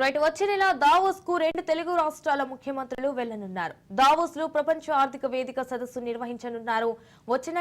Right వచ్చే నెల దావోస్కు రెండు తెలుగు రాష్ట్రాల ముఖ్యమంత్రులు వెళ్ళనున్నారు దావోస్లో ప్రపంచ ఆర్థిక వేదిక సదస్సు నిర్వహించనున్నారు. వచ్చిన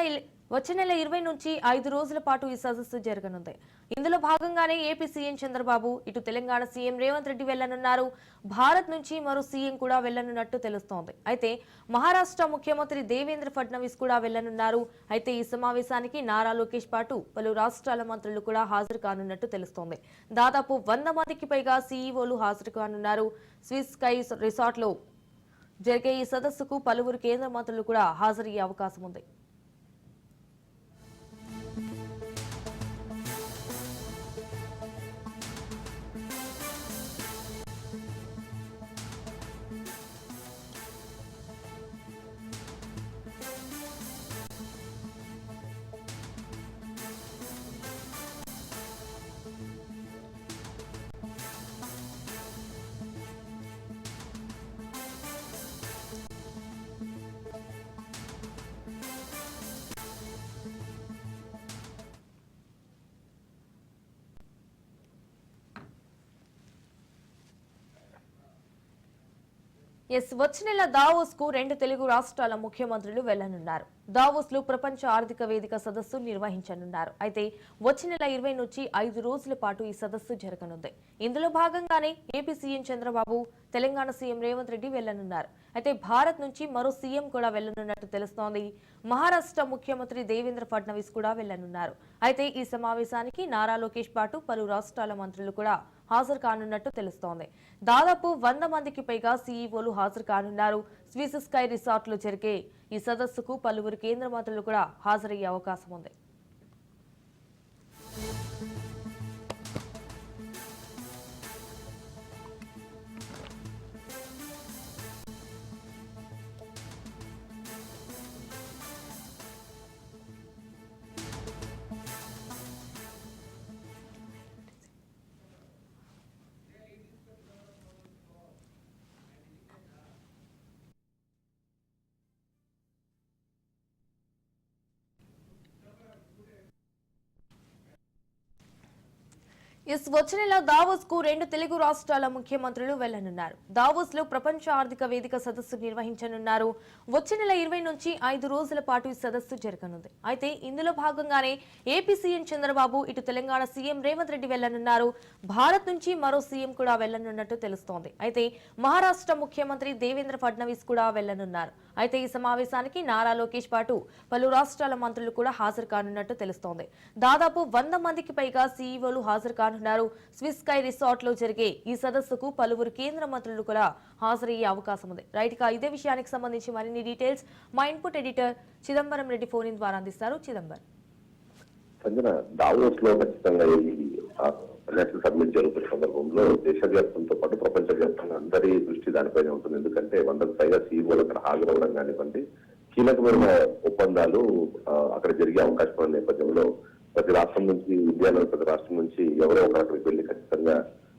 వచ్చే నెల ఇరవై నుంచి ఐదు రోజుల పాటు ఈ సదస్సు జరగనుంది. ఇందులో భాగంగానే ఏపీ సీఎం చంద్రబాబు ఇటు తెలంగాణ సీఎం రేవంత్ రెడ్డి వెళ్ళనున్నారు భారత్ నుంచి మరో సీఎం కూడా వెళ్ళనున్నట్టు తెలుస్తోంది. అయితే మహారాష్ట్ర ముఖ్యమంత్రి దేవేంద్ర ఫడ్నవీస్ కూడా వెళ్ళనున్నారు అయితే ఈ సమావేశానికి నారా లోకేష్ పాటు పలు రాష్ట్రాల మంత్రులు కూడా హాజరు కానున్నట్టు తెలుస్తోంది. దాదాపు వంద మందికి పైగా సీఈఓలు హాజరు కానున్నారు. స్విస్ స్కై రిసార్ట్లో జరిగే ఈ సదస్సుకు పలువురు కేంద్ర మంత్రులు కూడా హాజరయ్యే అవకాశం ఉంది. ఎస్ వచ్చే నెల దావోస్కు రెండు తెలుగు రాష్ట్రాల ముఖ్యమంత్రులు వెళ్ళనున్నారు దావోస్లో ప్రపంచ ఆర్థిక వేదిక సదస్సు నిర్వహించనున్నారు. అయితే వచ్చే నెల ఇరవై నుంచి ఐదు రోజుల పాటు ఈ సదస్సు జరగనుంది. ఇందులో భాగంగానే AP CM Chandrababu Telangana CM Revanth Reddy వెళ్ళనున్నారు అయితే భారత్ నుంచి మరో సీఎం కూడా వెళ్ళనున్నట్టు తెలుస్తోంది. మహారాష్ట్ర ముఖ్యమంత్రి దేవేంద్ర ఫడ్నవీస్ కూడా వెళ్ళనున్నారు అయితే ఈ సమావేశానికి నారా లోకేష్ పాటు పలు రాష్ట్రాల మంత్రులు కూడా హాజరు కానున్నట్టు తెలుస్తోంది. దాదాపు వంద మందికి పైగా సీఈఓలు హాజరు కానున్నారు. స్విస్ స్కై రిసార్ట్లో జరిగే ఈ సదస్సుకు పలువురు కేంద్ర మంత్రులు కూడా హాజరయ్యే అవకాశం ఉంది. ఎస్ వచ్చే నెల దావోస్కు రెండు తెలుగు రాష్ట్రాల ముఖ్యమంత్రులు వెళ్ళనున్నారు దావోస్లో ప్రపంచ ఆర్థిక వేదిక సదస్సు నిర్వహించనున్నారు. వచ్చే నెల ఇరవై నుంచి ఐదు రోజుల పాటు ఈ సదస్సు జరగనుంది. అయితే ఇందులో భాగంగానే ఏపీ సీఎం చంద్రబాబు ఇటు తెలంగాణ సీఎం రేవంత్ రెడ్డి వెళ్ళనున్నారు భారత్ నుంచి మరో సీఎం కూడా వెళ్ళనున్నట్టు తెలుస్తోంది. అయితే మహారాష్ట్ర ముఖ్యమంత్రి దేవేంద్ర ఫడ్నవీస్ కూడా వెళ్ళనున్నారు అయితే ఈ సమావేశానికి నారా లోకేష్ పాటు పలు రాష్ట్రాల మంత్రులు కూడా హాజరు కానున్నట్టు తెలుస్తోంది. దాదాపు వంద మందికి పైగా సీఈఓలు హాజరు కానున్నారు స్విస్ స్కై రిసార్ట్లో జరిగే ఈ సదస్సుకు పలువురు కేంద్ర మంత్రులు కూడా హాజరయ్యే అవకాశం ఉంది. రైట్గా ఇదే విషయానికి సంబంధించి మరిన్ని డీటెయిల్స్ మా input editor Chidambaram Reddy phone in ద్వారా అందిస్తారు. చిదంబరం. సంజన దావోస్లో ఖచ్చితంగా ఈ నేషనల్ సబ్మిట్ జరుగుతున్న సందర్భంలో దేశవ్యాప్తంతో పాటు ప్రపంచవ్యాప్తంగా అందరి దృష్టి దానిపైన ఉంటుంది. ఎందుకంటే వందకు పైగా సీఈఓలు అక్కడ హాజరవడం కానివ్వండి కీలకమైన ఒప్పందాలు అక్కడ జరిగే అవకాశం ఉన్న నేపథ్యంలో ప్రతి రాష్ట్రం నుంచి ఇండియాలో ప్రతి రాష్ట్రం నుంచి ఎవరో ఒక అక్కడికి వెళ్ళి ఖచ్చితంగా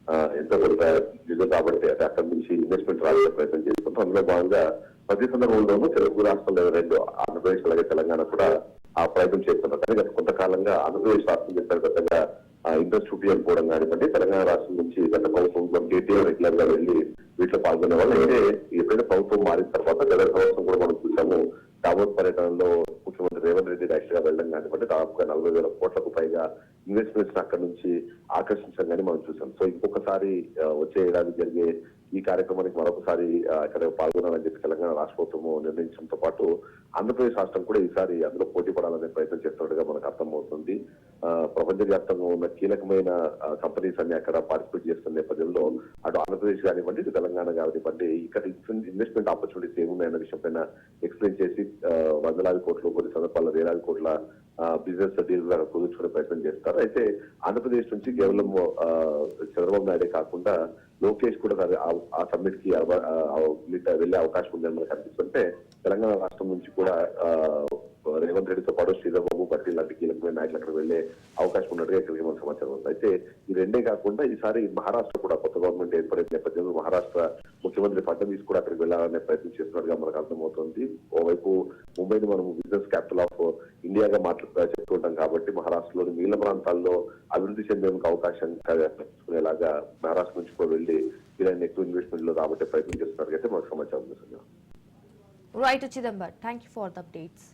ఆ, ఎంతో కొంత నిధులు కాబట్టి అంటే అక్కడి నుంచి ఇన్వెస్ట్మెంట్ రాసే ప్రయత్నం చేసుకుంటాం అందులో భాగంగా ప్రతి సందర్భంలోనూ తెలుగు రాష్ట్రంలో రెండు ఆంధ్రప్రదేశ్ అలాగే తెలంగాణ కూడా ఆ ప్రయత్నం చేస్తున్నారు కానీ గత కొంతకాలంగా ఆంధ్రప్రదేశ్ రాష్ట్రం అంతర్గతంగా ఇంట్రెస్ట్ చూపించకపోవడం కానివ్వండి తెలంగాణ రాష్ట్రం నుంచి గత ప్రభుత్వం కేటీఆర్ రెగ్యులర్గా వెళ్ళి వీటిలో పాల్గొనే వాళ్ళు అయితే ఎప్పుడైతే ప్రభుత్వం మారిన తర్వాత గత సంవత్సరం కూడా మనం చూసాము. దావోస్ పర్యటనలో రేవంత్ రెడ్డి డైరెక్ట్గా వెళ్ళడం కానివ్వండి దాదాపుగా నలభై వేల కోట్లకు పైగా ఇన్వెస్ట్మెంట్స్ అక్కడ నుంచి ఆకర్షించడం కానీ మనం చూసాం. సో ఇంకొకసారి వచ్చే ఏడాది జరిగే ఈ కార్యక్రమానికి మరొకసారి ఇక్కడ పాల్గొనాలని చెప్పి తెలంగాణ రాష్ట్ర ప్రభుత్వము నిర్ణయించడంతో పాటు ఆంధ్రప్రదేశ్ రాష్ట్రం కూడా ఈసారి అందులో పోటీ పడాలనే ప్రయత్నం చేస్తున్నట్టుగా మనకు అర్థమవుతుంది. ఆ, ప్రపంచవ్యాప్తంగా ఉన్న కీలకమైన కంపెనీస్ అన్ని అక్కడ పార్టిసిపేట్ చేస్తున్న నేపథ్యంలో అటు ఆంధ్రప్రదేశ్ కానివ్వండి ఇటు తెలంగాణ కానివ్వండి ఇక్కడ ఇన్వెస్ట్మెంట్ ఆపర్చునిటీస్ ఏమున్నాయన్న విషయం పైన ఎక్స్ప్లెయిన్ చేసి వందలాది కోట్లు కొన్ని సందర్భాల్లో వేలాది కోట్ల బిజినెస్ డీల్ కుదుర్చుకునే ప్రయత్నం చేస్తారు. అయితే ఆంధ్రప్రదేశ్ నుంచి కేవలం చంద్రబాబు నాయుడే కాకుండా లోకేష్ కూడా ఆ- సమ్మిట్కి వెళ్ళే వెళ్ళే- అవకాశం ఉందని మనకు అనిపిస్తుంటే తెలంగాణ రాష్ట్రం నుంచి కూడా ఆ, రేవంత్ రెడ్డితో పాటు శ్రీరాబు బాబు పటేల్ లాంటి కీలకమైన నాయకులు అక్కడ వెళ్ళే అవకాశం ఉన్నట్టుగా ఇక్కడికి మన సమాచారం ఉంది? అయితే ఈ రెండే కాకుండా ఈసారి మహారాష్ట్ర కూడా కొత్త గవర్నమెంట్ ఏర్పడే నేపథ్యంలో మహారాష్ట్ర ముఖ్యమంత్రి ఫడ్నవీస్ కూడా అక్కడికి వెళ్ళాలనే ప్రయత్నం చేస్తున్నట్టుగా మనకు అర్థమవుతుంది. ఓవైపు ముంబైని మనం బిజినెస్ క్యాపిటల్ ఆఫ్ ఇండియాగా మాట్లాడుతూ చెప్పుకుంటాం కాబట్టి మహారాష్ట్రలోని మిగిలిన ప్రాంతాల్లో అభివృద్ధి చెందేందుకు అవకాశం కల్పించుకునేలాగా మహారాష్ట్ర నుంచి కూడా వెళ్ళి వీలైన ఎక్కువ ఇన్వెస్ట్మెంట్లో రాబట్టే ప్రయత్నం చేస్తున్నట్టుగా అయితే మనకు సమాచారం ఉంది right Chidambar. Thank you for the updates